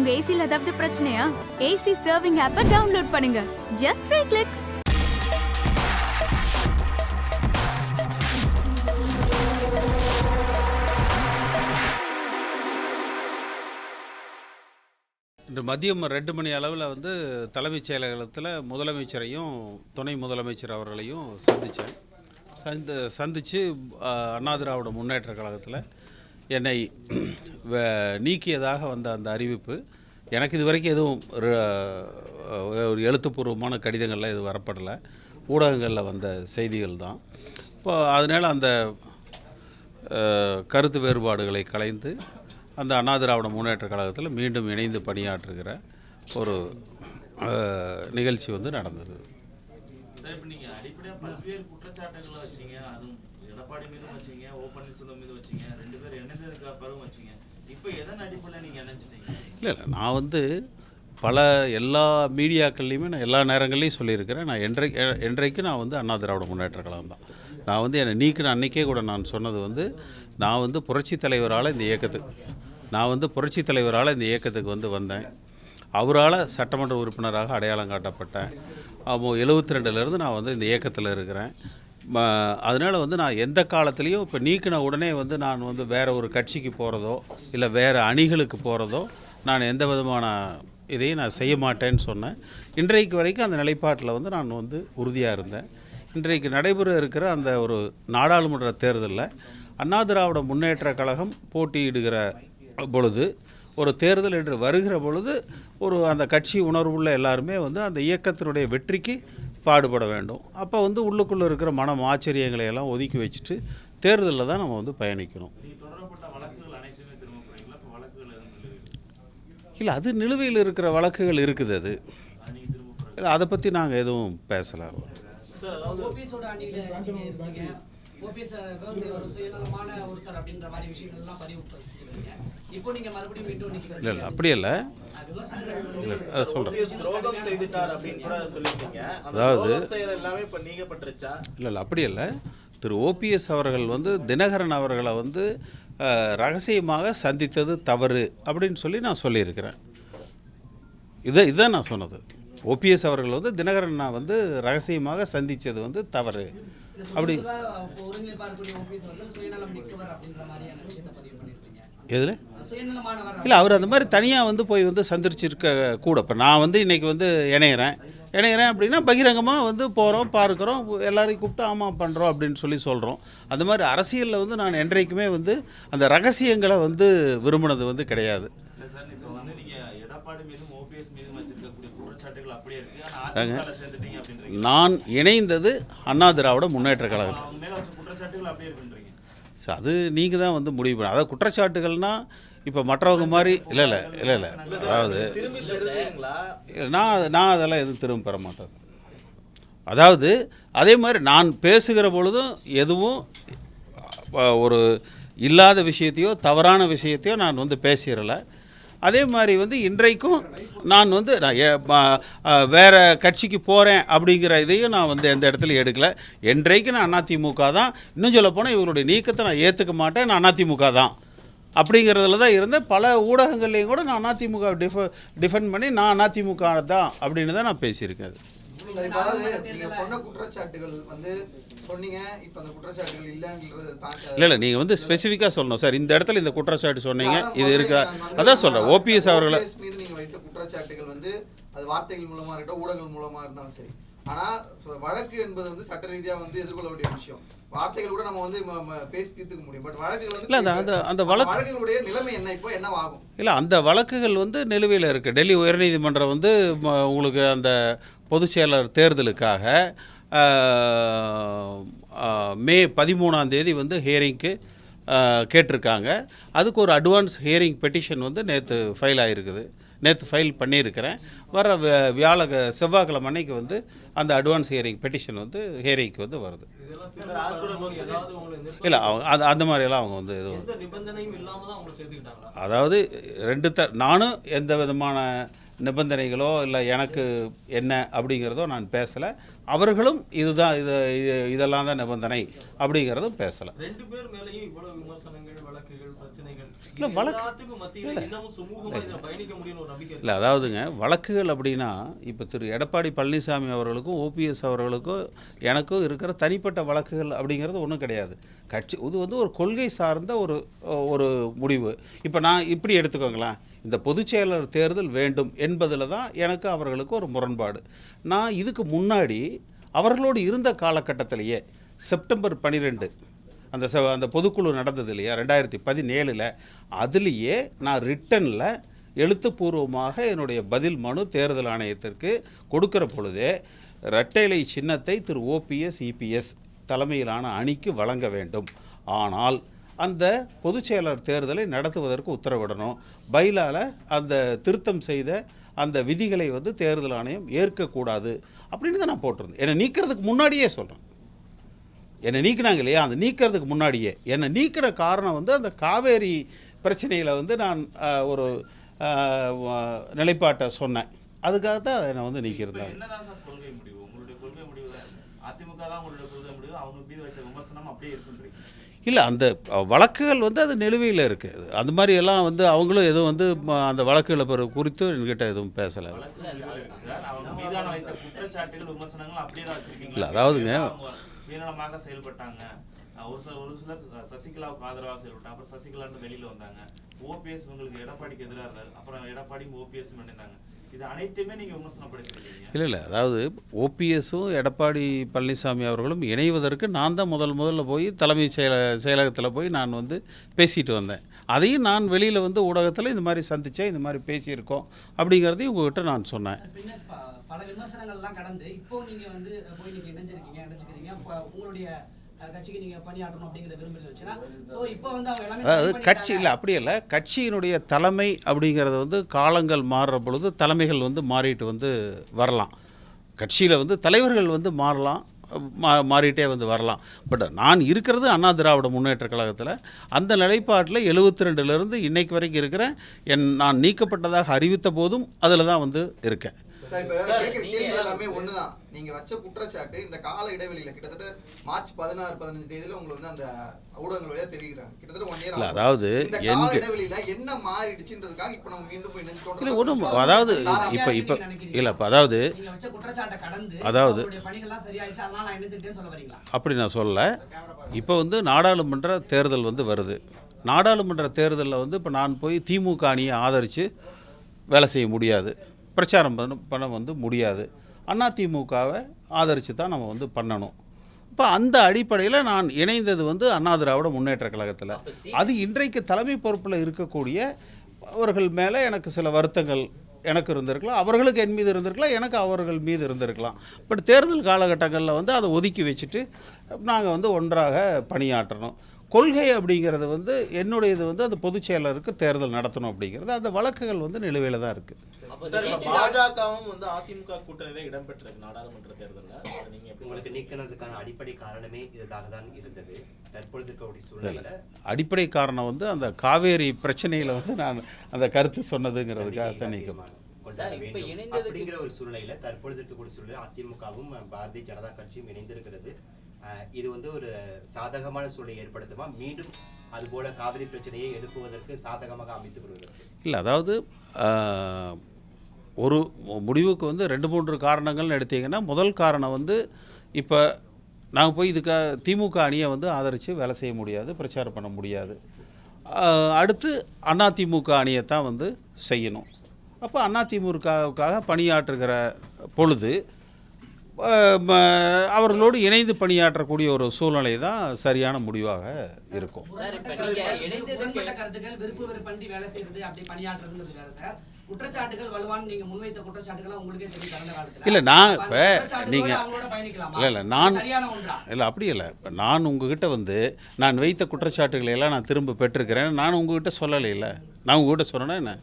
உங்க ஏசில ஏதாவது பிரச்சனையா? ஏசி சர்விங் ஆப்பை டவுன்லோட் பண்ணுங்க. ஜஸ்ட் த்ரீ கிளிக்ஸ் இன்று மதியம் ரெண்டு மணி அளவில் வந்து தலைமைச் செயலகத்தில் முதலமைச்சரையும் துணை முதலமைச்சர் அவர்களையும் சந்தித்தேன் சந்து சந்தித்து அண்ணா திராவிட முன்னேற்ற கழகத்தில் என்னை வ- நீக்கியதாக வந்த அந்த அறிவிப்பு எனக்கு இது வரைக்கும் எதுவும் ஒரு எழுத்துப்பூர்வமான கடிதங்கள்லாம் எதுவும் வரப்படலை. ஊடகங்களில் வந்த செய்திகள் தான். இப்போ அதனால் அந்த கருத்து வேறுபாடுகளை கலைந்து அந்த அண்ணா திராவிட முன்னேற்ற கழகத்தில் மீண்டும் இணைந்து பணியாற்றுகிற ஒரு நிகழ்ச்சி வந்து நடந்தது. குற்றச்சாட்டுகளை வச்சீங்க அதுவும் எடப்பாடி மீதும் வச்சீங்க ஓ பன்னீர்செல்வம் மீதும் வச்சீங்க ரெண்டு பேரும் இணைந்ததுக்கு பிறகும் வச்சீங்க. இப்போ எதன் அடிப்படையில் நீங்கள் இணைஞ்சிட்டீங்க? இல்லை இல்லை நான் வந்து பல எல்லா மீடியாக்கள்லையுமே நான் எல்லா நேரங்கள்லையும் சொல்லியிருக்கிறேன். நான் என்றைக்கு என்றைக்கு நான் வந்து அண்ணா திராவிட முன்னேற்ற கழகம் தான். நான் வந்து என்னை நீக்கின அன்னைக்கே கூட நான் சொன்னது வந்து நான் வந்து புரட்சி தலைவரால் இந்த இயக்கத்துக்கு நான் வந்து புரட்சி தலைவரால் இந்த இயக்கத்துக்கு வந்து வந்தேன். அவரால் சட்டமன்ற உறுப்பினராக அடையாளம் காட்டப்பட்டேன். அப்போ எழுபத்தி ரெண்டுலேருந்து நான் வந்து இந்த இயக்கத்தில் இருக்கிறேன். அதனால் வந்து நான் எந்த காலத்துலேயும் இப்போ நீக்கின உடனே வந்து நான் வந்து வேறு ஒரு கட்சிக்கு போகிறதோ இல்லை வேறு அணிகளுக்கு போகிறதோ நான் எந்த விதமான இதையும் நான் செய்ய மாட்டேன்னு சொன்னேன். இன்றைக்கு வரைக்கும் அந்த நிலைப்பாட்டில் வந்து நான் வந்து உறுதியாக இருந்தேன். இன்றைக்கு நடைபெற இருக்கிற அந்த ஒரு நாடாளுமன்ற தேர்தலில் அண்ணா திராவிட முன்னேற்ற கழகம் போட்டியிடுகிற பொழுது ஒரு தேர்தல் என்று வருகிற பொழுது ஒரு அந்த கட்சி உணர்வுள்ள எல்லாருமே வந்து அந்த இயக்கத்தினுடைய வெற்றிக்கு பாடுபட வேண்டும். அப்போ வந்து உள்ளுக்குள்ளே இருக்கிற மனம் ஆச்சரியங்களை எல்லாம் ஒதுக்கி வச்சுட்டு தேர்தலில் தான் நம்ம வந்து பயணிக்கணும். இல்லை அது நிலுவையில் இருக்கிற வழக்குகள் இருக்குது அது. இல்லை அதை பற்றி நாங்கள் எதுவும் பேசலை. ஓபிஎஸ் வந்து ஒரு சுயநலமான ஒருத்தர் அப்படின்ற மாதிரி விஷயங்கள்லாம் பதிவு இப்போ நீங்க மறுபடியும் மீண்டும் இல்லை இல்லை அப்படி இல்லை. இல்லை அதை சொல்கிறேன் ஓபிஎஸ் துரோகம் செய்துட்டார் அப்படின்னு கூட சொல்லிட்டீங்க அந்த அதாவது- இல்லை இல்லை அப்படி இல்லை. திரு ஓபிஎஸ் அவர்கள் வந்து தினகரன் அவர்களை வந்து ரகசியமாக சந்தித்தது தவறு அப்படின்னு சொல்லி நான் சொல்லியிருக்கிறேன். இதை இதான் நான் சொன்னது. ஓபிஎஸ் அவர்கள் வந்து தினகரன் நான் வந்து ரகசியமாக சந்தித்தது வந்து தவறு. அப்படி. எதில்? இல்லை அவர் அந்த மாதிரி தனியாக வந்து போய் வந்து சந்திச்சிருக்க கூட. இப்போ நான் வந்து இன்றைக்கி வந்து இணையிறேன். இணையிறேன் அப்படின்னா பகிரங்கமாக வந்து போகிறோம் பார்க்குறோம் எல்லாரையும் கூப்பிட்டு ஆமாம் பண்ணுறோம் அப்படின்னு சொல்லி சொல்கிறோம் அந்த மாதிரி அரசியலில் வந்து நான் என்றைக்குமே வந்து அந்த ரகசியங்களை வந்து விரும்பினது வந்து கிடையாது. இல்ல சார் இப்ப வந்து நீங்க எடப்பாடி மீதும் ஓபிஎஸ் மீதும் வச்சிருக்கக்கூடிய குற்றச்சாட்டுகள் அப்படியே இருக்கு. நான் இணைந்தது அண்ணா திராவிட முன்னேற்ற கழகத்தில். அவங்க மேல வச்ச குற்றச்சாட்டுகள் அப்படியே இருக்குன்றீங்க. ஸோ அது நீங்கள் தான் வந்து முடிவு பண்ண அதாவது குற்றச்சாட்டுகள்னால் இப்போ மற்றவங்க மாதிரி இல்லை இல்லை இல்லை இல்லை அதாவது நான் நான் அதெல்லாம் எதுவும் திரும்ப பெற மாட்டேன். அதாவது அதே மாதிரி நான் பேசுகிற பொழுதும் எதுவும் ஒரு இல்லாத விஷயத்தையோ தவறான விஷயத்தையோ நான் வந்து பேசிடல. அதே மாதிரி வந்து இன்றைக்கும் நான் வந்து நான் வேறு கட்சிக்கு போகிறேன் அப்படிங்கிற இதையும் நான் வந்து எந்த இடத்துல எடுக்கல. என்றைக்கு நான் அதிமுக தான் இன்னும் சொல்ல போனால் இவங்களுடைய நீக்கத்தை நான் ஏற்றுக்க மாட்டேன் நான் அதிமுக தான். அப்படிங்கிறதுல தான் இருந்தேன். பல ஊடகங்கள்லேயும் கூட நான் அதிமுக டிஃப டிஃபெண்ட் பண்ணி நான் அதிமுக தான் அப்படின்னு தான் நான் பேசியிருக்கேன் அது சரி, இப்ப அதாவது நீங்க சொன்ன குற்றச்சாட்டுகள் வந்து சொன்னீங்க இப்ப அந்த குற்றச்சாட்டுகள் இல்லைன்றது தாண்டி இல்லை இல்லை நீங்கள் வந்து ஸ்பெசிஃபிக்காக சொல்லணும். சார் இந்த இடத்துல இந்த குற்றச்சாட்டு சொன்னீங்க இது இருக்கா? அதான் சொல்கிறேன் ஓபிஎஸ் அவர்களை OPS மீது நீங்க வைத்த குற்றச்சாட்டுகள் வந்து அது வார்த்தைகள் மூலமா இருக்கட்டும் ஊடகங்கள் மூலமா இருந்தாலும் சரி. ஆனா so வழக்கு என்பது வந்து சட்ட ரீதியா வந்து எதிர்கொள்ள வேண்டிய விஷயம். வார்த்தைகள் கூட நம்ம வந்து பேசி தீர்த்துக்க முடியும். பட் வழக்குகள் வந்து இல்ல, அந்த- அந்த- அந்த வழக்கு- வழக்குகளுடைய நிலைமை என்ன இப்போ என்னவாகும் இல்லை அந்த வழக்குகள் வந்து நிலுவையில் இருக்குது டெல்லி உயர்நீதிமன்றம் வந்து உங்களுக்கு அந்த பொதுச் செயலர் தேர்தலுக்காக மே பதிமூணாம் தேதி வந்து ஹியரிங்க்கு கேட்டிருக்காங்க. அதுக்கு ஒரு அட்வான்ஸ் ஹியரிங் பெட்டிஷன் வந்து நேற்று ஃபைல் ஆகிருக்குது நேற்று ஃபைல் பண்ணியிருக்கிறேன். வர வியாழ செவ்வாய்க்கிழமை அன்னைக்கு வந்து அந்த அட்வான்ஸ் ஹியரிங் பெட்டிஷன் வந்து ஹியரிங்க்கு வந்து வருது. இல்லை அவங்க அந்த அந்த மாதிரியெல்லாம் அவங்க வந்து எதுவும் அதாவது ரெண்டு த நானும் எந்த விதமான நிபந்தனைகளோ இல்லை எனக்கு என்ன அப்படிங்கிறதோ நான் பேசலை. அவர்களும் இதுதான் இது இது- இதெல்லாம் தான் நிபந்தனை அப்படிங்கிறதும் பேசலை. ரெண்டு பேர் மேலயும் இவ்வளவு விமர்சனங்கள் வழக்குகள் பிரச்சனைகள். இல்ல, வழக்கு- இல்லை. அதாவதுங்க வழக்குகள் அப்படின்னா இப்போ திரு எடப்பாடி பழனிசாமி அவர்களுக்கும் ஓபிஎஸ் அவர்களுக்கும் எனக்கும் இருக்கிற தனிப்பட்ட வழக்குகள் அப்படிங்கிறது ஒன்றும் கிடையாது. கட்சி இது வந்து ஒரு கொள்கை சார்ந்த ஒரு ஒரு முடிவு. இப்போ நான் இப்படி எடுத்துக்கோங்களேன். இந்த பொதுச் செயலர் தேர்தல் வேண்டும் என்பதில் தான் எனக்கு அவர்களுக்கு ஒரு முரண்பாடு. நான் இதுக்கு முன்னாடி அவர்களோடு இருந்த காலகட்டத்திலேயே செப்டம்பர் பன்னிரெண்டு அந்த ச அந்த பொதுக்குழு நடந்தது இல்லையா ரெண்டாயிரத்தி பதினேழில் அதுலேயே நான் ரிட்டனில் எழுத்துப்பூர்வமாக என்னுடைய பதில் மனு தேர்தல் ஆணையத்திற்கு கொடுக்கிற பொழுதே இரட்டைலை சின்னத்தை திரு ஓபிஎஸ் இபிஎஸ் தலைமையிலான அணிக்கு வழங்க வேண்டும். ஆனால் அந்த பொதுச் செயலர் தேர்தலை நடத்துவதற்கு உத்தரவிடணும். பயிலால் அந்த திருத்தம் செய்த அந்த விதிகளை வந்து தேர்தல் ஆணையம் ஏற்கக்கூடாது அப்படின்னு தான் நான் போட்டிருந்தேன். என்னை நீக்கிறதுக்கு முன்னாடியே சொல்கிறேன் என்னை நீக்கினாங்க இல்லையா? அந்த நீக்கிறதுக்கு முன்னாடியே. என்னை நீக்கிற காரணம் வந்து அந்த காவேரி பிரச்சனையில் வந்து நான் ஒரு நிலைப்பாட்டை சொன்னேன். அதுக்காக தான் என்னை வந்து நீக்கியிருந்தாங்க. அதிமுக தான் உங்களுடைய கொள்கை முடிவு. அவங்க மீது வைத்த விமர்சனம் அப்படியே இருக்கு இல்லை அந்த வழக்குகள் வந்து அது நிலுவையில் இருக்குது அந்த மாதிரி எல்லாம் வந்து அவங்களும் எதுவும் வந்து அந்த வழக்குகளை பிறகு குறித்து என்கிட்ட எதுவும் பேசலை. இல்லை சார் அவங்க மீதான அதாவதுங்க- செயல்பட்டாங்க ஒரு சில ஒரு சிலர் சசிகலாவுக்கு ஆதரவாக செயல்பட்டாங்க. அப்புறம் சசிகலான்னு வெளியில் வந்தாங்க. ஓபிஎஸ் உங்களுக்கு எடப்பாடிக்கு எதிராக இருந்தார். அப்புறம் எடப்பாடியும் ஓபிஎஸ் பண்ணியிருந்தாங்க இல்லை இல்லை. அதாவது ஓபிஎஸும் எடப்பாடி பழனிசாமி அவர்களும் இணைவதற்கு நான் தான் முதல் முதல்ல போய் தலைமை செயல செயலகத்தில் போய் நான் வந்து பேசிட்டு வந்தேன். அதையும் நான் வெளியில் வந்து ஊடகத்தில் இந்த மாதிரி சந்தித்தேன் இந்த மாதிரி பேசியிருக்கோம் அப்படிங்கிறதையும் உங்ககிட்ட நான் சொன்னேன். பல விமர்சனங்கள்லாம் கடந்து இப்போ நீங்க வந்து போய் நீங்க இணைஞ்சிருக்கீங்க இணைஞ்சுக்கிறீங்க. இப்போ உங்களுடைய கட்சிக்கு நீங்க பணியாற்றணும் அப்படிங்கிற விரும்பல் வச்சுன்னா ஸோ இப்போ வந்து அவங்க எல்லாமே அதாவது கட்சி. இல்லை அப்படி இல்லை. கட்சியினுடைய தலைமை அப்படிங்கிறது வந்து காலங்கள் மாறுற பொழுது தலைமைகள் வந்து மாறிட்டு வந்து வரலாம். கட்சியில் வந்து தலைவர்கள் வந்து மாறலாம் மா மாறிட்டே வந்து வரலாம். பட் நான் இருக்கிறது அண்ணா திராவிட முன்னேற்ற கழகத்தில். அந்த நிலைப்பாட்டில் எழுபத்தி ரெண்டுலேருந்து இன்னைக்கு வரைக்கும் இருக்கிறேன். என் நான் நீக்கப்பட்டதாக அறிவித்த போதும் அதில் தான் வந்து இருக்கேன். சார் இப்ப கேட்கிற கேள்வி எல்லாமே ஒண்ணுதான் நீங்க வச்ச குற்றச்சாட்டு இந்த கால இடைவெளியில கிட்டத்தட்ட மார்ச் பதினாறு பதினஞ்சு தேதியில உங்களுக்கு வந்து அந்த ஊடகங்கள் வழியா தெரிவிக்கிறாங்க. கிட்டத்தட்ட ஒன் இயர் அதாவது இந்த கால இடைவெளியில என்ன மாறிடுச்சுன்றதுக்காக இப்ப நம்ம மீண்டும் போய் இணைஞ்சிட்டோம் இல்லை ஒன்றும் அதாவது இப்போ இப்போ இல்லை இப்போ அதாவது நீங்க வச்ச குற்றச்சாட்டை கடந்து அதாவது- அப்படி நான் சொல்லலை. இப்போ வந்து நாடாளுமன்ற தேர்தல் வந்து வருது. நாடாளுமன்ற தேர்தலில் வந்து இப்போ நான் போய் திமுக அணியை ஆதரித்து வேலை செய்ய முடியாது. பிரச்சாரம் பண்ண பண்ண வந்து முடியாது. அண்ணா திமுகவை ஆதரித்து தான் நம்ம வந்து பண்ணணும். இப்போ அந்த அடிப்படையில் நான் இணைந்தது வந்து அண்ணா திராவிட முன்னேற்ற கழகத்தில். அது இன்றைக்கு தலைமை பொறுப்பில் இருக்கக்கூடிய அவர்கள் மேலே எனக்கு சில வருத்தங்கள் எனக்கு இருந்திருக்கலாம். அவர்களுக்கு என் மீது இருந்திருக்கலாம். எனக்கு அவர்கள் மீது இருந்திருக்கலாம். பட் தேர்தல் காலகட்டங்களில் வந்து அதை ஒதுக்கி வச்சுட்டு நாங்கள் வந்து ஒன்றாக பணியாற்றணும். கொள்கை அப்படிங்கிறது வந்து என்னுடையது வந்து அந்த பொதுச் செயலருக்கு தேர்தல் நடத்தணும் அப்படிங்கிறது. அந்த வழக்குகள் வந்து நிலுவையில் தான் இருக்குது பாஜகவும் வந்து அதிமுக கூட்டணியில இடம்பெற்றிருக்கு நாடாளுமன்ற தேர்தல்ல. அதை நீங்க எப்படி உங்களுக்கு நீக்கினதுக்கான அடிப்படை காரணமே இதுதாக தான் இருந்தது. தற்பொழுது இருக்கக்கூடிய சூழ்நிலையில அடிப்படை காரணம் வந்து அந்த காவேரி பிரச்சனையில் வந்து நான் அந்த கருத்து சொன்னதுங்கிறதுக்காக தான் நீக்கம் கொண்டு சார், வர இப்ப வேண்டும். இணைந்ததுக்கு- அப்படிங்கிற ஒரு சூழ்நிலையில தற்பொழுது இருக்கக்கூடிய சூழ்நிலை அதிமுகவும் பாரதிய ஜனதா கட்சியும் இணைந்திருக்கிறது. இது வந்து ஒரு சாதகமான சூழலை ஏற்படுத்துமா? மீண்டும் அதுபோல காவிரி பிரச்சனையை எழுப்புவதற்கு சாதகமாக அமைத்துக் கொள்வதற்கு. இல்லை அதாவது ஒரு முடிவுக்கு வந்து ரெண்டு மூன்று காரணங்கள்னு எடுத்தீங்கன்னா முதல் காரணம் வந்து இப்போ நாங்கள் போய் இதுக்காக திமுக அணியை வந்து ஆதரித்து வேலை செய்ய முடியாது பிரச்சாரம் பண்ண முடியாது. அடுத்து அண்ணா திமுக அணியை தான் வந்து செய்யணும். அப்போ அண்ணா திமுகவுக்காக பணியாற்றுகிற பொழுது அவர்களோடு இணைந்து பணியாற்றக்கூடிய ஒரு சூழ்நிலை தான் சரியான முடிவாக இருக்கும். இல்ல, நான் இப்ப குற்றச்சாட்டுகளோட நீங்க- அவங்களோட பயணிக்கலாமா? இல்ல, இல்ல, நான்- சரியான ஒன்றா? இல்லை அப்படி இல்லை. இப்போ நான் உங்ககிட்ட வந்து நான் வைத்த குற்றச்சாட்டுகளை எல்லாம் நான் திரும்ப பெற்றிருக்கிறேன். நான் உங்ககிட்ட சொல்லலை இல்லை நான் உங்ககிட்ட சொன்னேன்னா என்ன?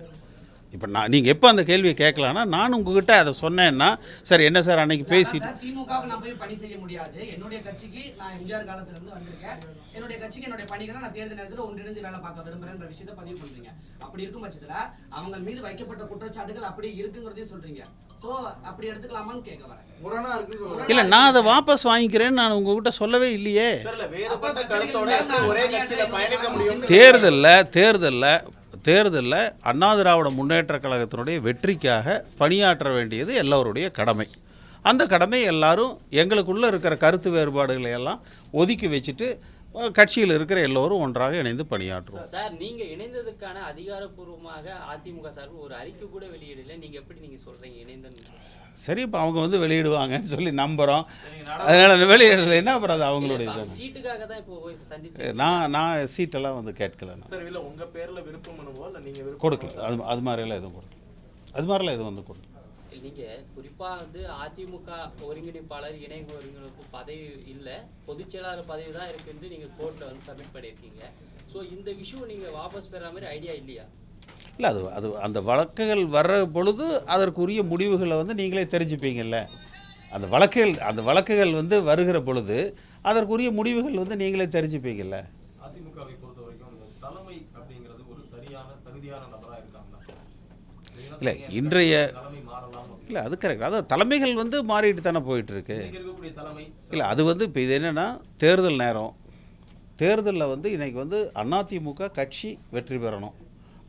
இப்போ நான் நீங்கள் எப்போ அந்த கேள்வியை கேட்கலான்னா நான் உங்ககிட்ட அதை சொன்னேன்னா சார் என்ன சார் அன்னைக்கு பேசிட்டு திமுகவுக்கு நான் போய் பணி செய்ய முடியாது. என்னுடைய கட்சிக்கு நான் எம்ஜிஆர் காலத்துல இருந்து வந்திருக்கேன். என்னுடைய கட்சிக்கு என்னுடைய பணிகளை நான் தேர்தல் நேரத்தில் ஒன்றிணைந்து வேலை பார்க்க விரும்புறேன்ற விஷயத்தை பதிவு பண்றீங்க. அப்படி இருக்கும் பட்சத்துல அவங்க மீது வைக்கப்பட்ட குற்றச்சாட்டுகள் அப்படி இருக்குங்கிறதையும் சொல்றீங்க. சோ அப்படி எடுத்துக்கலாமான்னு கேட்க வரேன். முரணா இருக்குன்னு சொல்றேன் இல்லை நான் அதை வாபஸ் வாங்கிக்கிறேன்னு நான் உங்ககிட்ட சொல்லவே இல்லையே. தேர்தலில் தேர்தலில் தேர்தலில் அண்ணா திராவிட முன்னேற்ற கழகத்தினுடைய வெற்றிக்காக பணியாற்ற வேண்டியது எல்லோருடைய கடமை. அந்த கடமை எல்லாரும் எங்களுக்குள்ளே இருக்கிற கருத்து வேறுபாடுகளை எல்லாம் ஒதுக்கி வச்சுட்டு கட்சியில் இருக்கிற எல்லோரும் ஒன்றாக இணைந்து பணியாற்றுவோம். சார் நீங்க இணைந்ததுக்கான அதிகாரப்பூர்வமாக அதிமுக சார்பில் ஒரு அறிக்கை கூட வெளியிடல. நீங்க எப்படி நீங்க சொல்றீங்க இணைந்தன்னு சரி இப்போ அவங்க வந்து வெளியிடுவாங்கன்னு சொல்லி நாடா- அதனால் வெளியிடலைன்னா அப்புறம் அது அவங்களுடைய சீட்டுக்காக தான் இப்போ போய் சந்திச்சு நான் நான் சீட்டெல்லாம் வந்து கேட்கல நான். சார் இல்ல உங்க பேர்ல விருப்பம் மனுவோ இல்ல நீங்க விருப்பம் கொடுக்கல. அது அது மாதிரியெல்லாம் எதுவும் கொடுக்கல. அது மாதிரிலாம் எதுவும் வந்து கொடுக்கல. நீங்க குறிப்பா வந்து அதிமுக ஒருங்கிணைப்பாளர் இணை ஒருங்கிணைப்பு பதவி இல்ல பொதுச் செயலாளர் பதவி தான் இருக்குன்னு நீங்க கோர்ட்ல வந்து சப்மிட் பண்ணியிருக்கீங்க. ஸோ இந்த விஷயம் நீங்க வாபஸ் பெற மாதிரி ஐடியா இல்லையா? இல்லை அது அது அந்த வழக்குகள் வர்ற பொழுது அதற்குரிய முடிவுகளை வந்து நீங்களே தெரிஞ்சுப்பீங்கல்ல. அந்த வழக்குகள் அந்த வழக்குகள் வந்து வருகிற பொழுது அதற்குரிய முடிவுகள் வந்து நீங்களே தெரிஞ்சுப்பீங்கல்ல. அதிமுகவை பொறுத்த வரைக்கும் தலைமை அப்படிங்கிறது ஒரு சரியான தகுதியான நபரா இருக்காங்களா நீங்க தான் இல்லை, இன்றைய-. இல்லை அது கரெக்ட் அதான் தலைமைகள் வந்து மாறிட்டு தானே போயிட்டுருக்கு இல்லை அது வந்து இப்போ இது என்னென்னா தேர்தல் நேரம். தேர்தலில் வந்து இன்றைக்கி வந்து அதிமுக கட்சி வெற்றி பெறணும்.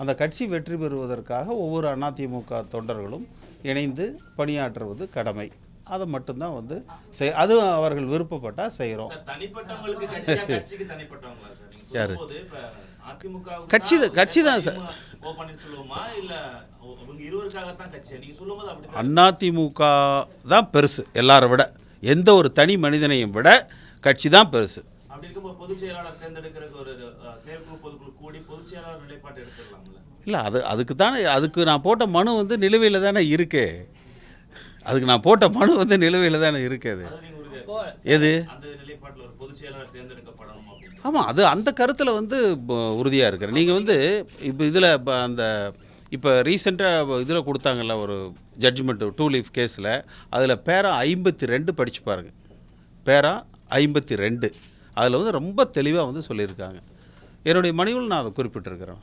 அந்த கட்சி வெற்றி பெறுவதற்காக ஒவ்வொரு அதிமுக தொண்டர்களும் இணைந்து பணியாற்றுவது கடமை. அதை மட்டும்தான் வந்து செய் அது அவர்கள் விருப்பப்பட்டால் செய்கிறோம் யாரு? அதிமுக கட்சி தான், கட்சி தான் சார். அதிமுக தான் பெருசு எல்லாரை விட. எந்த ஒரு தனி மனிதனையும் விட கட்சி தான் பெருசு. இல்லை அது அதுக்கு தானே அதுக்கு நான் போட்ட மனு வந்து நிலுவையில் தானே இருக்கு. அதுக்கு நான் போட்ட மனு வந்து நிலுவையில் தானே இருக்குது எது? ஆமாம் அது அந்த கருத்தில் வந்து உறுதியாக இருக்கிறேன் நீங்கள் வந்து இப்போ இதில் இப்போ அந்த இப்போ ரீசெண்டாக இதில் கொடுத்தாங்கல்ல ஒரு ஜட்ஜ்மெண்ட் டூ லீஃப் கேஸில் அதில் பேரா ஐம்பத்தி ரெண்டு படித்து பாருங்கள் பேரா ஐம்பத்தி ரெண்டு. அதில் வந்து ரொம்ப தெளிவாக வந்து சொல்லியிருக்காங்க. என்னுடைய மனைவில் நான் அதை குறிப்பிட்டிருக்கிறேன்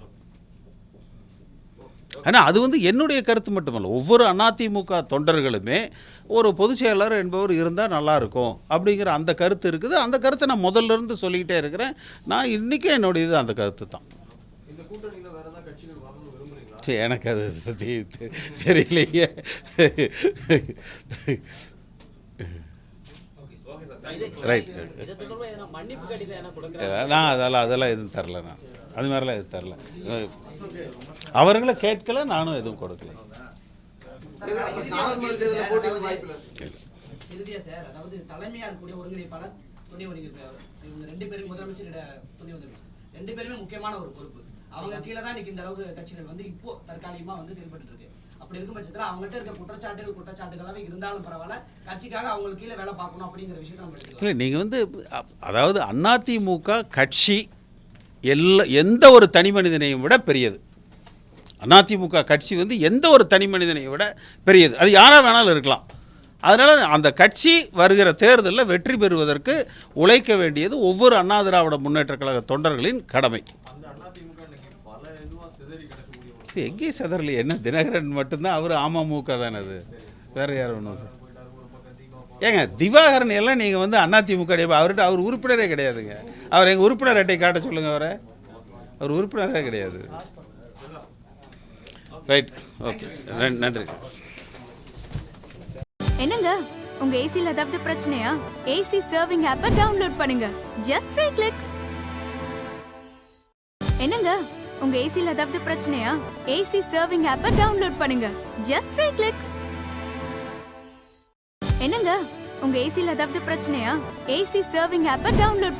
ஆனால் அது வந்து என்னுடைய கருத்து மட்டுமல்ல ஒவ்வொரு அதிமுக தொண்டர்களுமே ஒரு பொதுச் செயலாளர் என்பவர் இருந்தால் நல்லாயிருக்கும் அப்படிங்கிற அந்த கருத்து இருக்குது. அந்த கருத்தை நான் முதல்ல இருந்து சொல்லிக்கிட்டே இருக்கிறேன். நான் இன்றைக்கி என்னுடைய இது அந்த கருத்து தான். சரி எனக்கு அது தெரியலையே. கொடுக்குறாங்க நான் அதெல்லாம் அதெல்லாம் எதுவும் தரல நான். அது மாதிரிலாம் எதுவும் தரல. அவர்களை கேட்கல நானும் எதுவும் கொடுக்கல நாடாளுமன்ற தேர்தலில் போட்டியிட வாய்ப்பு இல்லை இறுதியா சார் அதாவது தலைமையா இருக்கக்கூடிய ஒருங்கிணைப்பாளர் துணை ஒருங்கிணைப்பாளர். இவங்க ரெண்டு பேரும் முதலமைச்சர் துணை முதலமைச்சர். ரெண்டு பேருமே முக்கியமான ஒரு பொறுப்பு. அவங்க கீழே தான் இன்னைக்கு இந்த அளவுக்கு கட்சிகள் வந்து இப்போ தற்காலிகமா வந்து செயல்பட்டு இருக்கு. அப்படி இருக்கும் பட்சத்துல அவங்ககிட்ட இருக்க குற்றச்சாட்டுகள் குற்றச்சாட்டுகளாவே இருந்தாலும் பரவாயில்ல. கட்சிக்காக அவங்களுக்கு கீழே வேலை பார்க்கணும் அப்படிங்கிற விஷயத்தை நம்ம இல்லை நீங்கள் வந்து அதாவது அதிமுக கட்சி எல்லா எந்த ஒரு தனி மனிதனையும் விட பெரியது. அதிமுக கட்சி வந்து எந்த ஒரு தனி மனிதனையும் விட பெரியது. அது யாராக வேணாலும் இருக்கலாம். அதனால் அந்த கட்சி வருகிற தேர்தலில் வெற்றி பெறுவதற்கு உழைக்க வேண்டியது ஒவ்வொரு அண்ணா திராவிட முன்னேற்ற கழக தொண்டர்களின் கடமை. எங்கே அதிமுக எங்கேயும் என்ன தினகரன் மட்டும்தான்? அவர் அமமுக தானே அது? வேறு யார் ஒன்றும் சார். ஏங்க திவாகரன் எல்லாம் நீங்கள் வந்து அதிமுக அவர்கிட்ட அவர் உறுப்பினரே கிடையாதுங்க. அவர் எங்கள் உறுப்பினர் அட்டை காட்ட சொல்லுங்கள் அவரை. அவர் உறுப்பினரே கிடையாது. ரைட் ஓகே நன்றி. என்னங்க? உங்க ஏசில ஏதாவது பிரச்சனையா? ஏசி சர்விங் ஆப்பை டவுன்லோட் பண்ணுங்க. ஜஸ்ட் த்ரீ கிளிக்ஸ் என்னங்க? உங்க ஏசில ஏதாவது பிரச்சனையா? ஏசி சர்விங் ஆப்பை டவுன்லோட் பண்ணுங்க. ஜஸ்ட் த்ரீ கிளிக்ஸ் என்னங்க? உங்க ஏசில ஏதாவது பிரச்சனையா? ஏசி சர்விங் ஆப்பை டவுன்லோட்